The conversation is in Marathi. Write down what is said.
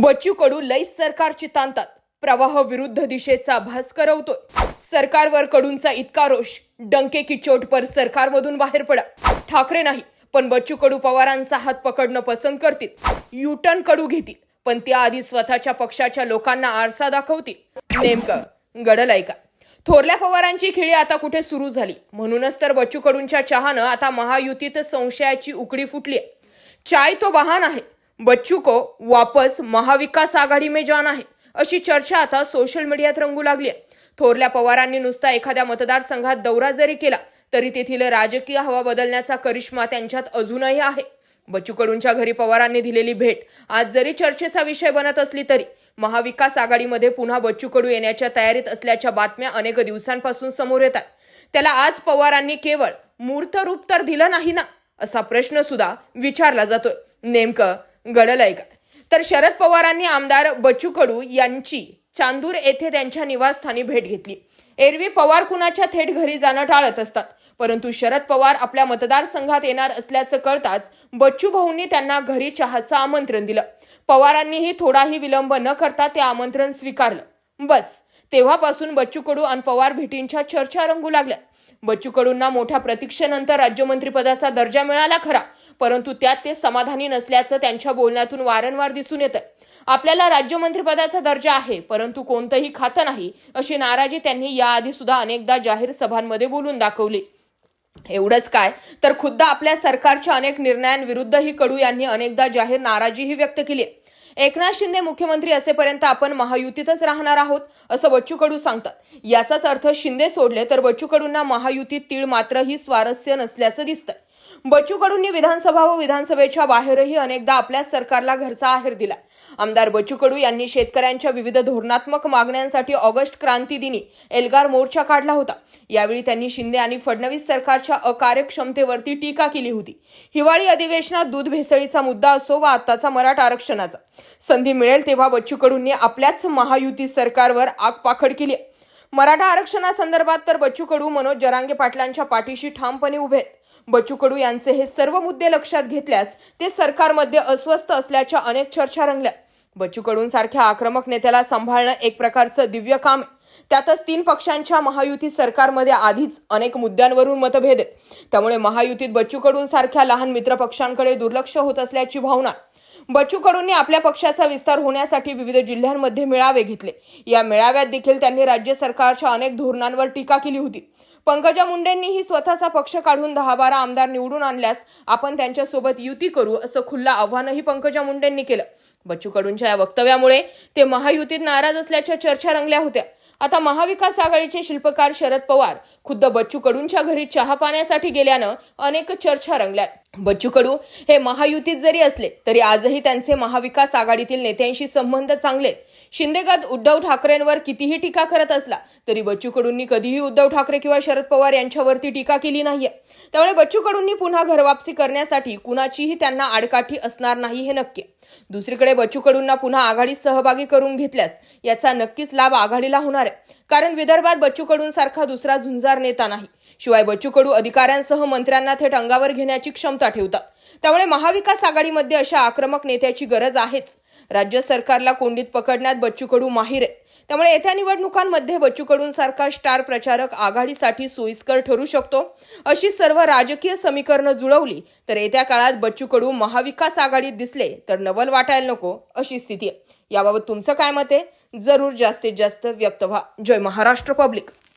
बच्चू कडू लईच सरकार तांतात प्रवाह विरुद्ध दिशेचा भास करवतोय. सरकारवर कडूंचा इतका रोष डंके की चोट पर सरकारमधून बाहेर पडा. ठाकरे नाही पण बच्चू कडू पवारांचा हात पकडणं पसंत करतील. युटर्न कडू घेतील पण त्याआधी स्वतःच्या पक्षाच्या लोकांना आरसा दाखवतील. नेमकं गडल ऐका थोरल्या पवारांची खेळी आता कुठे सुरू झाली? म्हणूनच तर बच्चू कडूंच्या चहानं आता महायुतीत संशयाची उकडी फुटली चाय तो बहान आहे. बच्चू को वापस महाविकास आघाडी में जाना है अशी चर्चा आता सोशल मीडियात रंगू लागली आहे. थोरल्या पवारांनी नुसता एखाद्या मतदारसंघात दौरा जरी केला तरी तेथील राजकीय हवा बदलण्याचा करिश्मा त्यांच्यात अजूनही आहे. बच्चू कडूंच्या घरी पवारांनी दिलेली भेट आज जरी चर्चेचा विषय बनत असली तरी महाविकास आघाडीमध्ये पुन्हा बच्चू कडू येण्याच्या तयारीत असल्याच्या बातम्या अनेक दिवसांपासून समोर येतात त्याला आज पवारांनी केवळ मूर्त रूप तर दिलं नाही ना असा प्रश्न सुद्धा विचारला जातोय. नेमकं घडलंय का तर शरद पवारांनी आमदार बच्चू कडू यांची चांदूर येथे त्यांच्या निवासस्थानी भेट घेतली. एरवी पवार कुणाच्या थेट घरी जाणं टाळत असतात परंतु शरद पवार आपल्या मतदारसंघात येणार असल्याचं कळताच बच्चू भाऊंनी त्यांना घरी चहाचं आमंत्रण दिलं. पवारांनीही थोडाही विलंब न करता ते आमंत्रण स्वीकारलं. बस तेव्हापासून बच्चू कडू आणि पवार भेटींच्या चर्चा रंगू लागल्या. बच्चू कडूंना मोठ्या प्रतीक्षेनंतर राज्यमंत्रीपदाचा दर्जा मिळाला खरा. परंतु त्यात ते समाधानी नसल्याचं त्यांच्या बोलण्यातून वारंवार दिसून येतं आपल्याला राज्यमंत्रीपदाचा दर्जा आहे परंतु कोणतंही खातं नाही अशी नाराजी त्यांनी याआधी सुद्धा अनेकदा जाहीर सभांमध्ये बोलून दाखवली. एवढंच काय? तर खुद्द आपल्या सरकारच्या अनेक निर्णयांविरुद्धही कडू यांनी अनेकदा जाहीर नाराजीही व्यक्त केली आहे. एकनाथ शिंदे मुख्यमंत्री असेपर्यंत आपण महायुतीतच राहणार आहोत असं बच्चू कडू सांगतात. याचाच अर्थ शिंदे सोडले तर बच्चू कडूंना महायुतीत तीळ मात्रही स्वारस्य नसल्याचं दिसतंय. बच्चू कडूंनी विधानसभा व विधानसभेच्या बाहेरही अनेकदा आपल्या सरकारला घरचा आहेर दिला आमदार बच्चू कडू यांनी शेतकऱ्यांच्या विविध धोरणात्मक मागण्यांसाठी ऑगस्ट क्रांती दिनी एल्गार मोर्चा काढला होता. यावेळी त्यांनी शिंदे आणि फडणवीस सरकारच्या अकार्यक्षमतेवरती टीका केली होती. हिवाळी अधिवेशनात दूध भेसळीचा मुद्दा असो वा आत्ताचा मराठा आरक्षणाचा. संधी मिळेल तेव्हा बच्चू कडूंनी आपल्याच महायुती सरकारवर आगपाखड केली आहे. मराठा आरक्षणासंदर्भात तर बच्चू कडू मनोज जरांगे पाटलांच्या पाठीशी ठामपणे उभे आहेत. बच्चू कडू यांचे हे सर्व मुद्दे लक्षात घेतल्यास ते सरकारमध्ये अस्वस्थ असल्याच्या अनेक चर्चा रंगल्या. बच्चू कडूंसारख्या आक्रमक नेत्याला सांभाळणं एक प्रकारचं दिव्य काम आहे. त्यातच तीन पक्षांच्या महायुती सरकारमध्ये आधीच अनेक मुद्द्यांवरून मतभेद आहेत. त्यामुळे महायुतीत बच्चू कडूंसारख्या लहान मित्रपक्षांकडे दुर्लक्ष होत असल्याची भावना बच्चू कडूंनी आपल्या पक्षाचा विस्तार होण्यासाठी विविध जिल्ह्यांमध्ये मेळावे घेतले. या मेळाव्यात देखील त्यांनी राज्य सरकारच्या अनेक धोरणांवर टीका केली होती. पंकजा मुंडेंनीही स्वतःचा पक्ष काढून दहा बारा आमदार निवडून आणल्यास आपण त्यांच्यासोबत युती करू असं खुल्लं आव्हानही पंकजा मुंडेंनी केलं. बच्चू कडूंच्या या वक्तव्यामुळे ते महायुतीत नाराज असल्याच्या चर्चा रंगल्या होत्या. आता महाविकास आघाडीचे शिल्पकार शरद पवार खुद्द बच्चू कडूंच्या घरी चहा पाण्यासाठी गेल्यानं अनेक चर्चा रंगल्यात. बच्चू कडू हे महायुतीत जरी असले तरी आजही त्यांचे महाविकास आघाडीतील नेत्यांशी संबंध चांगले शिंदेगत उद्धव ठाकरेंवर कितीही टीका करत असला तरी बच्चू कडूंनी कधीही उद्धव ठाकरे किंवा शरद पवार यांच्यावरती टीका केली नाहीये. त्यामुळे बच्चू कडूंनी पुन्हा घरवापसी करण्यासाठी कुणाचीही त्यांना आडकाठी असणार नाही हे नक्की दुसरीकडे बच्चू कडूंना पुन्हा आघाडीत सहभागी करून घेतल्यास याचा नक्कीच लाभ आघाडीला होणार आहे. कारण विदर्भात बच्चू कडूंसारखा दुसरा झुंजार नेता नाही. शिवाय बच्चू कडू अधिकाऱ्यांसह मंत्र्यांना थेट अंगावर घेण्याची क्षमता ठेवतात. त्यामुळे महाविकास आघाडीमध्ये अशा आक्रमक नेत्याची गरज आहेच. राज्य सरकारला कोंडीत पकडण्यात बच्चू कडू माहीर आहे त्यामुळे येत्या निवडणुकांमध्ये बच्चू कडूंसारखा स्टार प्रचारक आघाडीसाठी सोयीस्कर ठरू शकतो. अशी सर्व राजकीय समीकरणं जुळवली तर येत्या काळात बच्चू कडू महाविकास आघाडीत दिसले तर नवल वाटायला नको अशी स्थिती आहे. याबाबत तुमचं काय मत आहे? जरूर जास्तीत जास्त व्यक्त व्हा. जय महाराष्ट्र पब्लिक.